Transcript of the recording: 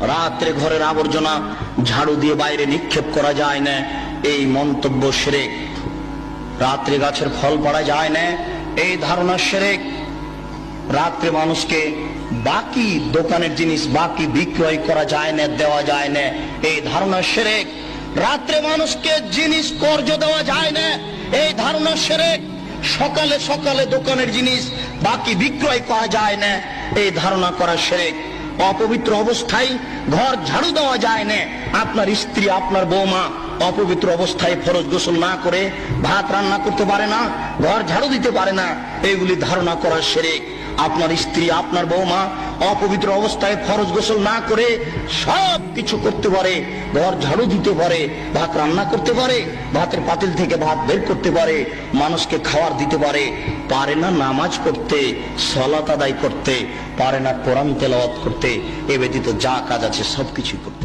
রাত্রে ঘরের আবর্জনা ঝাড়ু দিয়ে বাইরে নিক্ষেপ করা যায় না। এই মন্তব্য সেরেক। রাত্রে গাছের ফল পড়া যায় না। এই ধারণা সেরেক। রাত্রে মানুষকে বাকি দোকানের জিনিস, বাকি বিক্রয় করা যায় না, দেওয়া যায় না। এই ধারণা সেরেক। রাত্রে মানুষকে জিনিস, কর্জ দেওয়া যায় না। এই ধারণা সেরেক। সকালে সকালে দোকানের জিনিস, বাকি বিক্রয় করা যায় না। এই ধারণা করা সেরেক। অপবিত্র অবস্থায় ঘর ঝাড়ু দেওয়া যায় না। আপনার স্ত্রী, আপনার বৌমা অপবিত্র অবস্থায় ফরজ গোসল না করে ভাত রান্না করতে পারে না। ঘর ঝাড়ু দিতে পারে না। এগুলি ধারণা করা সেরেক। আপনার স্ত্রী, আপনার বৌমা অপবিত্র অবস্থায় ফরজ গোসল না করে সব কিছু করতে পারে। ঘর ঝাড়ু দিতে পারে, ভাত রান্না করতে পারে, ভাতের পাতিল থেকে ভাত বের করতে পারে, মানুষকে খাওয়ার দিতে পারে। পারে না নামাজ পড়তে সলাত আদায় করতে, পারে না কোরআন তেলাওয়াত করতে, এ ব্যতীত যা কাজ আছে সবকিছু করতে।